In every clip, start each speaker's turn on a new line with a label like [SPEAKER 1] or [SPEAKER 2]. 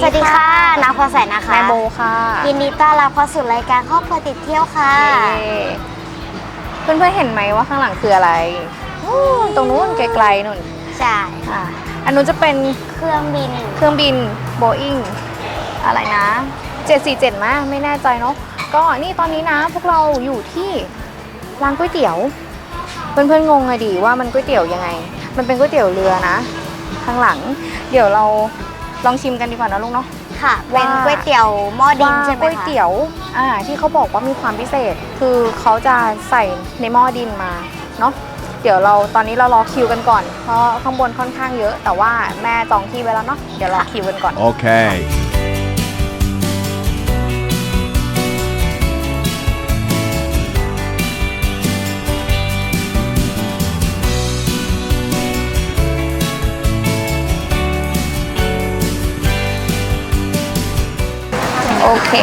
[SPEAKER 1] สวัส
[SPEAKER 2] สวัส
[SPEAKER 1] ดี
[SPEAKER 2] ดี
[SPEAKER 1] ค่ะ
[SPEAKER 2] ค่ะนักพอแสนนะคะ
[SPEAKER 1] แม่โบค่ะ
[SPEAKER 2] ยินดีต้อนรับเข้าสู่รายการครอบครัวติดเที่ยวค่ะ
[SPEAKER 1] เพื่อนเพื่อนๆเห็นไหมว่าข้างหลังคืออะไรนู่นตรงนู้นไกลๆนู่น
[SPEAKER 2] ใช่
[SPEAKER 1] อะอันนู้นจะเป็น
[SPEAKER 2] เครื่องบิน
[SPEAKER 1] เครื่องบินโบอิงอะไรนะ 747มั้ยไม่แน่ใจเนาะ ก็นี่ตอนนี้นะพวกเราอยู่ที่ร้านก๋วยเตี๋ยว เพื่อนๆงงเลยดิว่ามันก๋วยเตี๋ยวยังไง มันเป็นก๋วยเตี๋ยวเรือนะ ข้างหลัง เดี๋ยวเรา ลองชิมกันดีกว่านะลูกเนาะ
[SPEAKER 2] ค่ะ เป็น
[SPEAKER 1] ว่า
[SPEAKER 2] ก๋วยเตี๋ยวหม้อดิน
[SPEAKER 1] ว่า
[SPEAKER 2] ใช่ไหม
[SPEAKER 1] ก๋วย
[SPEAKER 2] คะ
[SPEAKER 1] เตี๋ยวอ่าที่เขาบอกว่ามีความพิเศษ คือเขาจะใส่ในหม้อดินมาเนาะเดี๋ยวเราตอนนี้เรารอคิวกันก่อน เพราะข้างบนค่อนข้างเยอะ แต่ว่าแม่จองที่ไว้แล้วเนาะเดี๋ยวรอคิวกันก่อน
[SPEAKER 3] Okay.
[SPEAKER 1] เค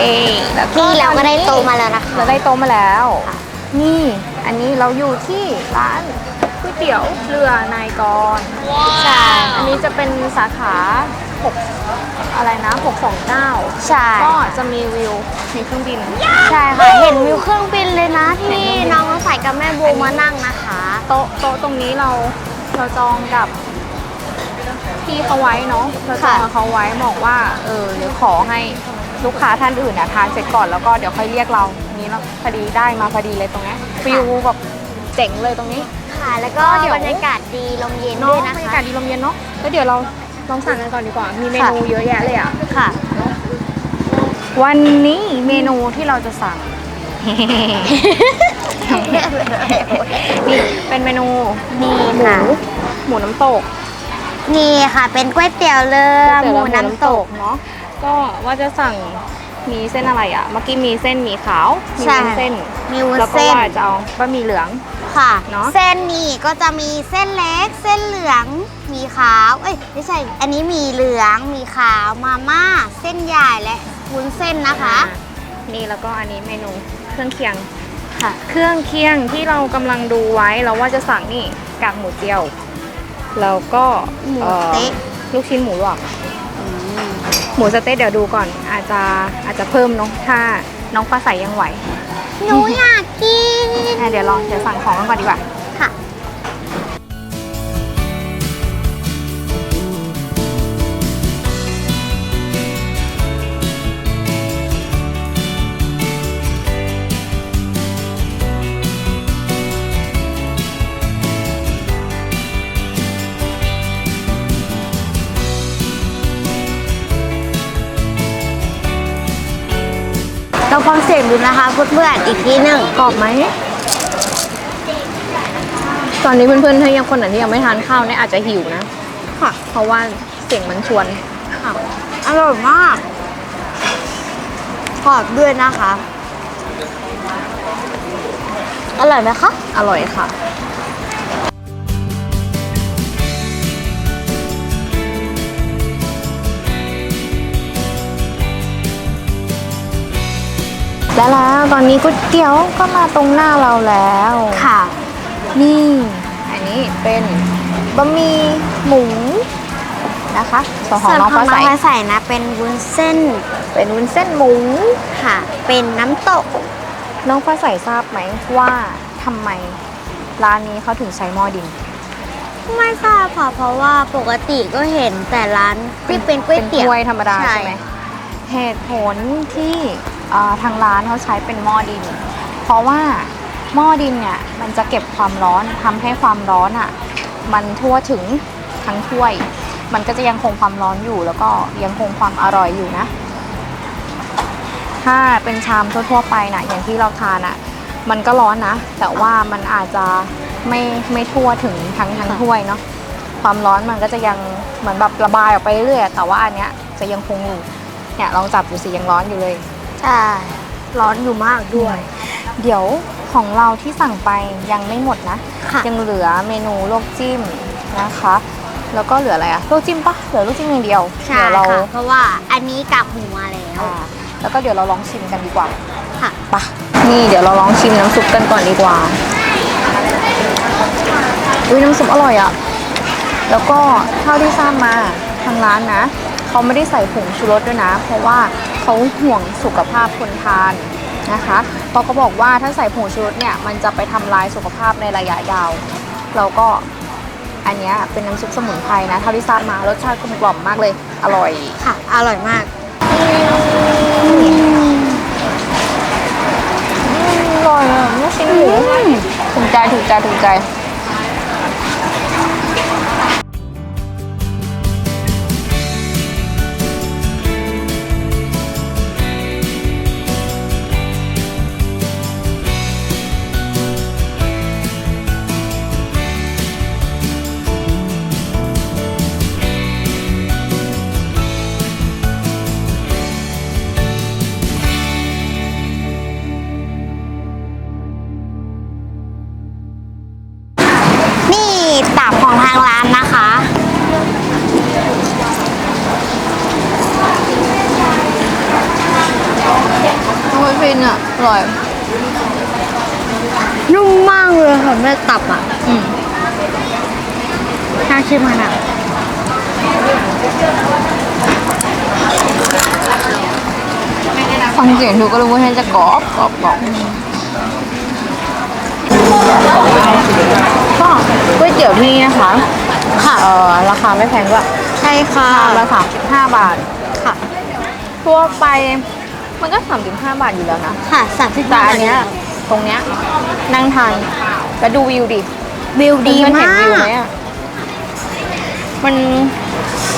[SPEAKER 1] แล้วก็
[SPEAKER 2] นี่เราก็ได้โตะมาแล้วนะคะ
[SPEAKER 1] เราได้โต๊ะมาแล้ว นี่อันนี้เราอยู่ที่ร้านก๋วยเตี๋ยวเรือนายกร
[SPEAKER 2] ใช่
[SPEAKER 1] อันนี้จะเป็นสาขา6อะไรนะ 629
[SPEAKER 2] ใช่
[SPEAKER 1] ก็จะมีวิวมีเครื่องบิน
[SPEAKER 2] ใช่ค่ะ เห็นวิวเครื่องบินเลยนะ
[SPEAKER 1] เห็น
[SPEAKER 2] ที่
[SPEAKER 1] เครื่องบิน
[SPEAKER 2] น้องใส่กับแม่โบมานั่งนะคะ
[SPEAKER 1] โต๊ะโต๊ะตรงนี้เราเราจองกับพี่เขาไว้เนาะเราจองกับเขาไว้บอกว่าเออเดี๋ยวขอให้ ลูกค้าท่านอื่นนะทานเสร็จก่อนแล้วก็เดี๋ยวค่อยเรียกเรานี้เราพอดีได้มาพอดีเลยตรงเนี้ยฟิวแบบเจ๋งเลยตรงนี้
[SPEAKER 2] ค่ะ แล้วก็
[SPEAKER 1] ก็เดี๋ยว
[SPEAKER 2] บรรยากาศดีลมเย็น
[SPEAKER 1] เนาะ
[SPEAKER 2] ด้วยนะ
[SPEAKER 1] บรรยา
[SPEAKER 2] คะ
[SPEAKER 1] กาศดีลมเย็นเนาะแล้วเดี๋ยวเราลองสั่งกันก่อนดีกว่า มีเมนู
[SPEAKER 2] ค่ะ
[SPEAKER 1] เยอะแยะเลยอะ
[SPEAKER 2] ค่ะ
[SPEAKER 1] วันนี้เมนูที่เราจะสั่ง นี่เป็นเมนูมี
[SPEAKER 2] นี่
[SPEAKER 1] หมู
[SPEAKER 2] ค่ะ
[SPEAKER 1] หมูน้ำตก
[SPEAKER 2] นี่ค่ะ เป็นก๋วยเตี๋ยวเรือหมูน้ำตก
[SPEAKER 1] เนาะ ก็ว่าจะสั่งมีเส้นอะไรอะ เมื่อกี้มีเส้นหมี่ขาวมี
[SPEAKER 2] ใช่
[SPEAKER 1] วุ้นเส้น
[SPEAKER 2] มีวุ้น
[SPEAKER 1] แล้วก็
[SPEAKER 2] เส้น
[SPEAKER 1] ว่าจะเอาบะหมี่เหลือง
[SPEAKER 2] ค่ะ
[SPEAKER 1] เนอะ
[SPEAKER 2] เส้นนี่ก็จะมีเส้นเล็ก เส้นเหลือง มีขาว เอ้ยไม่ใช่ อันนี้มีเหลือง มีขาว มาม่า เส้นใหญ่และวุ้นเส้นนะคะ
[SPEAKER 1] อ่านี่แล้วก็อันนี้เมนูเครื่องเคียง
[SPEAKER 2] ค่ะ
[SPEAKER 1] เครื่องเคียงที่เรากำลังดูไว้เราว่าจะสั่งนี่กากหมูเจียว แล้วก็
[SPEAKER 2] หมู
[SPEAKER 1] อ่อ
[SPEAKER 2] สเต๊ะ
[SPEAKER 1] ลูกชิ้นหมูหลวก หมูสเต๊ะเดี๋ยวดูก่อนอาจจะอาจจะเพิ่มเนาะถ้าน้องฟ้าใสยังไหว
[SPEAKER 2] หนูอยากกิน
[SPEAKER 1] อะเดี๋ยวลองเดี๋ยวสั่งของกันก่อนดีกว่า
[SPEAKER 2] คอนเราฟังเสียงดูนะคะเพื่อนๆอีกทีหนึ่ง
[SPEAKER 1] กรอบไหม ตอนนี้เพื่อนๆถ้ายังคนไหนที่ยังไม่ทานข้าวเนี่ยอาจจะหิวนะ
[SPEAKER 2] ค่ะ
[SPEAKER 1] เพราะว่าเสียงมันชวน
[SPEAKER 2] ค่ะอร่อยมากกรอบด้วยนะคะ อร่อยไหมคะ
[SPEAKER 1] อร่อยค่ะ แล้วแล้วตอนนี้ก๋วยเตี๋ยวก็มาตรงหน้าเราแล้ว
[SPEAKER 2] ค่ะ
[SPEAKER 1] นี่ อันนี้เป็นบะหมี่หมูนะคะส่วนขอ
[SPEAKER 2] ส่
[SPEAKER 1] ง
[SPEAKER 2] วน
[SPEAKER 1] น้อง
[SPEAKER 2] ของ
[SPEAKER 1] ฟ้า
[SPEAKER 2] น้
[SPEAKER 1] ใส
[SPEAKER 2] องฟ้าใสนะเป็นวุ้นเส้น
[SPEAKER 1] เป็นวุ้นเส้นหมู
[SPEAKER 2] ค่ะ เป็นน้ำตก
[SPEAKER 1] น้องฟ้าใสทราบไหมว่าทำไมร้านนี้เขาถึงใช้หม้อดิน
[SPEAKER 2] ไม่ทราบค่ะเพราะว่าปกติก็เห็นแต่ร้านที่เป็นก๋วยเตี๋ยว
[SPEAKER 1] เป็นถ้วยธรรมดาใช่ไหมเหตุผลที่เอ่อ ทางร้านเขาใช้เป็นหม้อดิน เพราะว่าหม้อดินเนี่ยมันจะเก็บความร้อนทำให้ความร้อนอะมันทั่วถึงทั้งถ้วย มันก็จะยังคงความร้อนอยู่ แล้วก็ยังคงความอร่อยอยู่นะ ถ้าเป็นชามทั่วๆไปนะอย่างที่เราทานอะมันก็ร้อนนะ แต่ว่ามันอาจจะไม่ไม่ทั่วถึงทั้งทั้งถ้วยเนาะความร้อนมันก็จะยังเหมือนแบบระบายออกไปเรื่อยแต่ว่าอันเนี้ยจะยังคงอยู่เนี่ยลองจับดูสิยังร้อนอยู่เลย
[SPEAKER 2] ใช่ ร้อนอยู่มากด้วย
[SPEAKER 1] เดี๋ยวของเราที่สั่งไปยังไม่หมดนะ
[SPEAKER 2] ค่ะ
[SPEAKER 1] ยังเหลือเมนูลวกจิ้มนะคะ แล้วก็เหลืออะไรอะลวกจิ้มปะเหลือลวกจิ้มอย่างเดียว
[SPEAKER 2] ใช่
[SPEAKER 1] เดี๋ยวเรา
[SPEAKER 2] ค่ะ เพราะว่าอันนี้กากหมูมาแล้ว
[SPEAKER 1] อ่าแล้วก็เดี๋ยวเราลองชิมกันดีกว่า
[SPEAKER 2] ค่ะ
[SPEAKER 1] ปะนี่เดี๋ยวเราลองชิมน้ำซุปกันก่อนดีกว่าอุ้ยน้ำซุปอร่อยอะแล้วก็เท่าที่ทราบมาทางร้านนะเขาไม่ได้ใส่ผงชูรสด้วยนะ เพราะว่า เขาห่วงสุขภาพคนทานนะคะเพราะเขาบอกว่าถ้าใส่ผงชูรสเนี่ยมันจะไปทำลายสุขภาพในระยะยาวแล้วก็อันเนี้ยเป็นน้ำซุปสมุนไพรนะเท่าที่ทราบมารสชาติกลมกล่อมมากเลย อร่อย
[SPEAKER 2] ค่ะ อร่อยมาก
[SPEAKER 1] อร่อยอะลูกชิ้นหมูถูกใจถูกใจถูกใจ ร่อย
[SPEAKER 2] นุ่มมากเลยค่ะแม่ตับอะ
[SPEAKER 1] อืม
[SPEAKER 2] น่าชิมมันอะ
[SPEAKER 1] ฟังเสียงดูก็รู้ว่าจะกรอบกรอบกรอบก็ก๋วยเตี๋ยวที่นี่นะคะ
[SPEAKER 2] ค่ะ
[SPEAKER 1] เอ่อราคาไม่แพงด้วย
[SPEAKER 2] ใช่ค่ะ
[SPEAKER 1] ชามละสามสิบห้าบาท
[SPEAKER 2] ค่ะ
[SPEAKER 1] ทั่วไป มันก็สามสิบห้าบาทอยู่แล้วนะ
[SPEAKER 2] ค่ะสามสิบ
[SPEAKER 1] แต่อันเนี้ยตรงเนี้ยนั่งทานแล้วดูวิวดิ
[SPEAKER 2] วิวดี
[SPEAKER 1] เพื่อนๆ
[SPEAKER 2] มา
[SPEAKER 1] เห็นวิวไหม
[SPEAKER 2] ก
[SPEAKER 1] อะมัน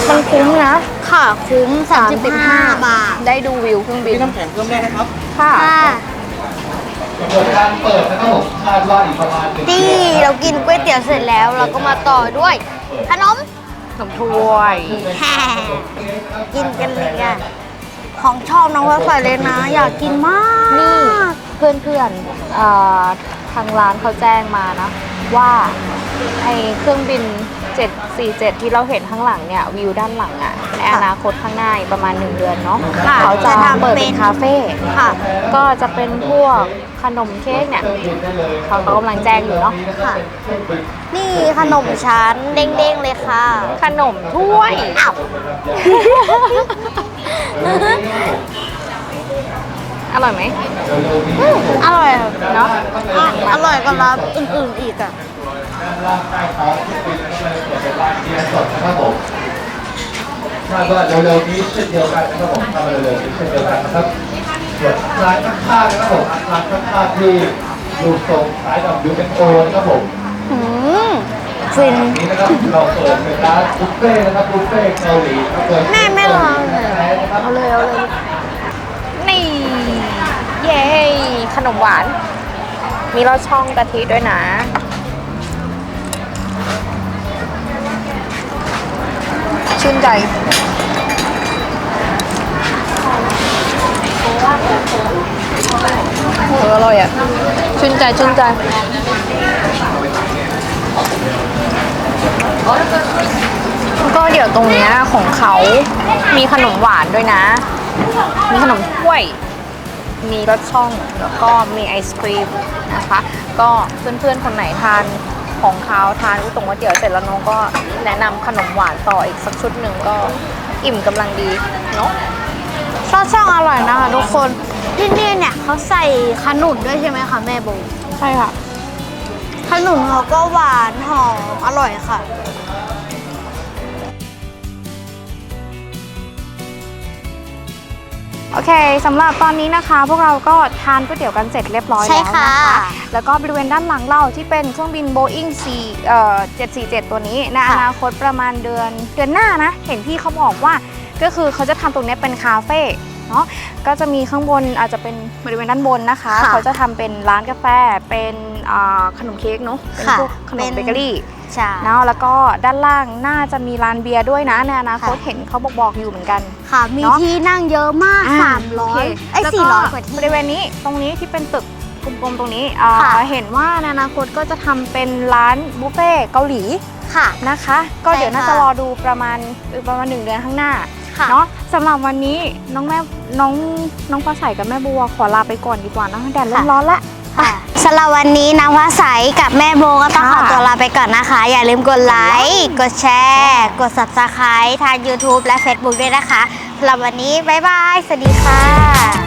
[SPEAKER 1] มันคุ้มนะ
[SPEAKER 2] ค่ะคุ้มสามสิบห้าบาท
[SPEAKER 1] ได้ดูวิวเครื่องบิน
[SPEAKER 3] มีน้ำแข็งเพิ่มได้นะครับ
[SPEAKER 1] ค่ะ
[SPEAKER 2] ค่ะ
[SPEAKER 3] กำหนดการเปิดนะครับผมคาดว่าอีกประมาณหนึ่ง
[SPEAKER 2] นี่เรากินก๋วยเตี๋ยวเสร็จแล้ว เราก็มาต่อด้วยขนม
[SPEAKER 1] ขนมถ้วย
[SPEAKER 2] แฮ่กินกันเลยอะ ของชอบน้องว่าใส่เลยนะ อยากกินมาก
[SPEAKER 1] นี่เพื่อนเพื่อนๆเอ่อทางร้านเขาแจ้งมานะ ว่าไอเครื่องบิน 747 ที่เราเห็นข้างหลังเนี่ยวิวด้านหลังอะในอนาคตข้างหน้าอีกประมาณ 1 เดือนเนาะ
[SPEAKER 2] ค่ะ
[SPEAKER 1] เขาจะ
[SPEAKER 2] จะทำ
[SPEAKER 1] เปิด
[SPEAKER 2] เป็
[SPEAKER 1] เป็นน คาเฟ่
[SPEAKER 2] ค่ะ
[SPEAKER 1] ก็จะเป็นพวกขนมเค้กเนี่ยเขากำลังแจ้งอยู่เนาะ
[SPEAKER 2] ค่ะ นี่ขนมชั้นเด้งๆเลยค่ะ
[SPEAKER 1] ขนมถ้วย
[SPEAKER 2] อ้าว
[SPEAKER 1] อร่อยไหม
[SPEAKER 2] อร่อยอะ
[SPEAKER 1] เนาะ
[SPEAKER 2] อะอร่อยกว่าร้านอื่นๆอีกอะ
[SPEAKER 3] ด้านใต้ท้องที่เป็นเป็นร้านเบียร์สดนะครับผมคาดว่าเร็วๆนี้เช่นเดียวกันนะครับผมทำมาเร็วๆนี้เช่นเดียวกันนะครับส่วนร้านข้างๆนะครับผมร้านข้างๆที่ดูทรงคล้ายกับยูเอ็นโอนะครับผม
[SPEAKER 2] อืมฟิน
[SPEAKER 3] นี่นะครับเราเปิดเป็นร้านบุฟเฟ่ต์นะครับบุฟเฟ่ต์เกาหลีครับเปิด
[SPEAKER 2] แม่ไม่ลองเลย
[SPEAKER 3] นะครับ
[SPEAKER 1] เอาเลยเอาเลยนี่เย้ขนมหวาน มีลอดช่องกะทิด้วยนะ ชื่นใจเอออร่อยอะ ชื่นใจชื่นใจก็ เดี๋ยวตรงเนี้ยของเขามีขนมหวานด้วยนะ มีขนมถ้วย มีรสช่องแล้วก็มีไอศครีมนะคะ ก็เพื่อนๆคนไหนทานของเขาทานก๋วยตงก๋วยเตี๋ยวเสร็จแล้วน้องก็แนะนำขนมหวานต่ออีกสักชุดหนึ่งก็อิ่มกำลังดีเนาะ
[SPEAKER 2] ซอสช่องอร่อยนะคะทุกคนที่นี่เนี่ยเขาใส่ขนุนด้วยใช่ไหมคะแม่โบ
[SPEAKER 1] ใช่ค่ะ
[SPEAKER 2] ขนุนเขาก็หวานหอมอร่อยค่ะ
[SPEAKER 1] โอเคสำหรับตอนนี้นะคะ พวกเราก็ทานก๋วยเตี๋ยวกันเสร็จเรียบร้อย
[SPEAKER 2] ใช่
[SPEAKER 1] แล้ว
[SPEAKER 2] ค่ะ
[SPEAKER 1] นะคะ แล้วก็บริเวณด้านหลังเราที่เป็นเครื่องบิน Boeing 4เอ่อ747 ตัวนี้ในอนาคตประมาณเดือนเดือนหน้านะ เห็นพี่เขาบอกว่าก็คือเขาจะทำตรงเนี้ยเป็นคาเฟ่เนาะก็จะมีข้างบนอาจจะเป็นบริเวณด้านบนนะคะ
[SPEAKER 2] ค่ะ
[SPEAKER 1] เขาจะทำเป็นร้านกาแฟเป็นอ่าขนมเค้กเนาะเป็น
[SPEAKER 2] ค่ะ
[SPEAKER 1] พวกขน
[SPEAKER 2] เป็
[SPEAKER 1] ม
[SPEAKER 2] น
[SPEAKER 1] เบเกอรี่
[SPEAKER 2] ใช่
[SPEAKER 1] เนาะแล้วก็ด้านล่างน่าจะมีร้านเบียร์ด้วยนะในอนาคต
[SPEAKER 2] ค่ะ
[SPEAKER 1] เห็นเขาบอกบอกๆอยู่เหมือนกัน
[SPEAKER 2] ค่ะ มี
[SPEAKER 1] เนอะ
[SPEAKER 2] ที่นั่งเยอะมาก
[SPEAKER 1] อ่า
[SPEAKER 2] สามร้อย
[SPEAKER 1] โเค
[SPEAKER 2] ไอ้
[SPEAKER 1] แล้ว
[SPEAKER 2] สี่ร้อยกว่าที่
[SPEAKER 1] บริเวณนี้ตรงนี้ที่เป็นตึกกลมๆตรงนี้อ่า
[SPEAKER 2] ค่ะ
[SPEAKER 1] เห็นว่าในอนาคตก็จะทำเป็นร้านบุฟเฟ่ต์เกาหลี
[SPEAKER 2] ค่ะ
[SPEAKER 1] นะคะ ก็เดี๋ยว
[SPEAKER 2] ใช่
[SPEAKER 1] น่า
[SPEAKER 2] ค่ะ
[SPEAKER 1] จะรอดูประมาณอีกประมาณหนึ่งเดือนข้างหน้า
[SPEAKER 2] ค่ะ
[SPEAKER 1] เนาะสำหรับวันนี้น้องแม่น้องน้องฟ้าใสกับแม่บัวขอลาไปก่อนดีกว่านะแดดเริ่มร้อนละ
[SPEAKER 2] ค่ะสำหรับวันนี้น้ำว้าใสกับแม่โบก็ต้องขอ
[SPEAKER 1] ค่ะ
[SPEAKER 2] ตัวลาไปก่อนนะคะ อย่าลืมกดไลค์กดแชร์ กด subscribe ทาง YouTube และ Facebook ด้วยนะคะสำหรับวันนี้ บ๊ายบาย สวัสดีค่ะ